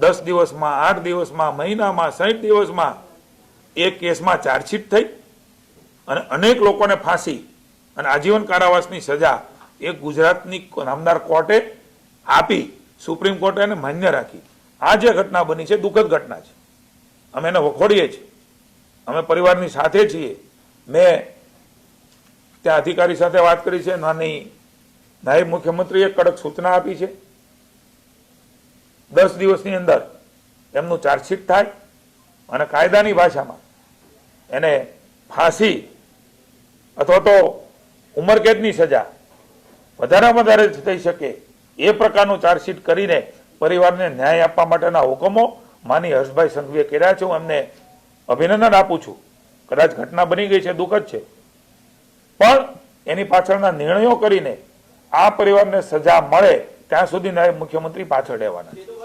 દસ દિવસમાં, આઠ દિવસમાં, મહિનામાં, સાઠ દિવસમાં એ કેસમાં ચાર્જશીટ થઈ અને અનેક લોકોને ફાંસી અને આજીવન કારાવાસની સજા એ ગુજરાતની નામદાર કોર્ટે આપી, સુપ્રીમ કોર્ટે એને માન્ય રાખી. આ જે ઘટના બની છે, દુઃખદ ઘટના છે. અમે એને વખોડીએ છીએ. અમે પરિવારની સાથે છીએ. મેં ત્યાં અધિકારી સાથે વાત કરી છે નાની નાયબ મુખ્યમંત્રીએ કડક સૂચના આપી છે. દસ દિવસની અંદર એમનું ચાર્જશીટ થાય અને કાયદાની ભાષામાં એને ફાંસી અથવા તો ઉમરકેદની સજા વધારેમાં વધારે થઈ શકે એ પ્રકારનું ચાર્જશીટ કરીને પરિવારને ન્યાય આપવા માટેના હુકમો માની હર્ષભાઈ સંઘવીએ કર્યા છે. હું એમને અભિનંદન આપું છું. કદાચ ઘટના બની ગઈ છે, દુઃખદ છે. પણ એની પાછળના નિર્ણયો કરીને આ પરિવારને સજા મળે ત્યાં સુધી નાયબ મુખ્યમંત્રી પાછળ રહેવાના છે.